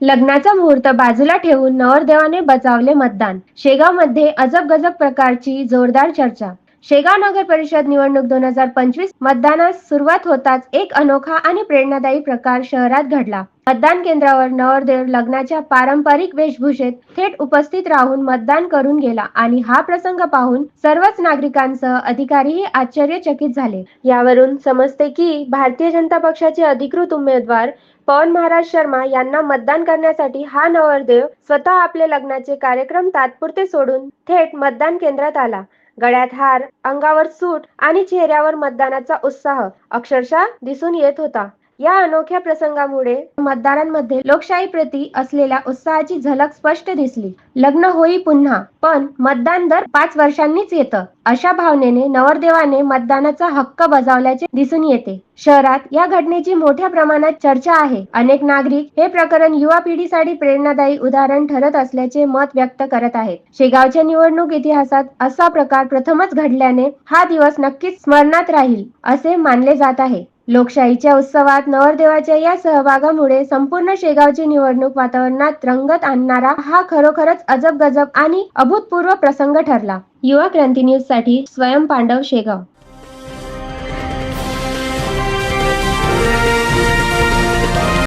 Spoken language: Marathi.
लग्नाचा मुहूर्त बाजूला ठेवून नवरदेवाने बचावले मतदान. शेगावमध्ये अजब गजब प्रकारची जोरदार चर्चा. शेगाव नगर परिषद निवडणूक दोन हजार पंचवीस मतदानास सुरुवात होताच एक अनोखा आणि प्रेरणादायी प्रकार शहरात घडला. मतदान केंद्रावर नवरदेव लग्नाच्या पारंपरिक वेशभूषेत थेट उपस्थित राहून मतदान करून गेला आणि हा प्रसंग पाहून सर्वच नागरिकांसह अधिकारीही आश्चर्यचकित झाले. यावरून समजते की भारतीय जनता पक्षाचे अधिकृत उमेदवार पवन महाराज शर्मा यांना मतदान करण्यासाठी हा नवरदेव स्वतः आपले लग्नाचे कार्यक्रम तात्पुरते सोडून थेट मतदान केंद्रात आला. गळ्यात हार अंगावर सूट आणि चेहऱ्यावर मतदानाचा उत्साह अक्षरशः दिसून येत होता. या अनोख्या प्रसंगामुळे मतदारांमध्ये लोकशाही प्रती असलेल्या उत्साहाची झलक स्पष्ट दिसली. लग्न होई पुन्हा पण मतदान दर पाच वर्षांनीच येतं अशा भावनेने नवरदेवाने मतदानाचा हक्क बजावल्याचे दिसून येते. शहरात या घटनेची मोठ्या प्रमाणात चर्चा आहे. अनेक नागरिक हे प्रकरण युवा पिढीसाठी प्रेरणादायी उदाहरण ठरत असल्याचे मत व्यक्त करत आहेत. शेगावच्या निवडणूक इतिहासात असा प्रकार प्रथमच घडल्याने हा दिवस नक्कीच स्मरणात राहील असे मानले जात आहे. लोकशाहीच्या उत्सवात नवरदेवाच्या या सहभागामुळे संपूर्ण शेगावची निवडणूक वातावरणात रंगत आणणारा हा खरोखरच अजब गजब आणि अभूतपूर्व प्रसंग ठरला. युवा क्रांती न्यूजसाठी स्वयं पांडव शेगाव.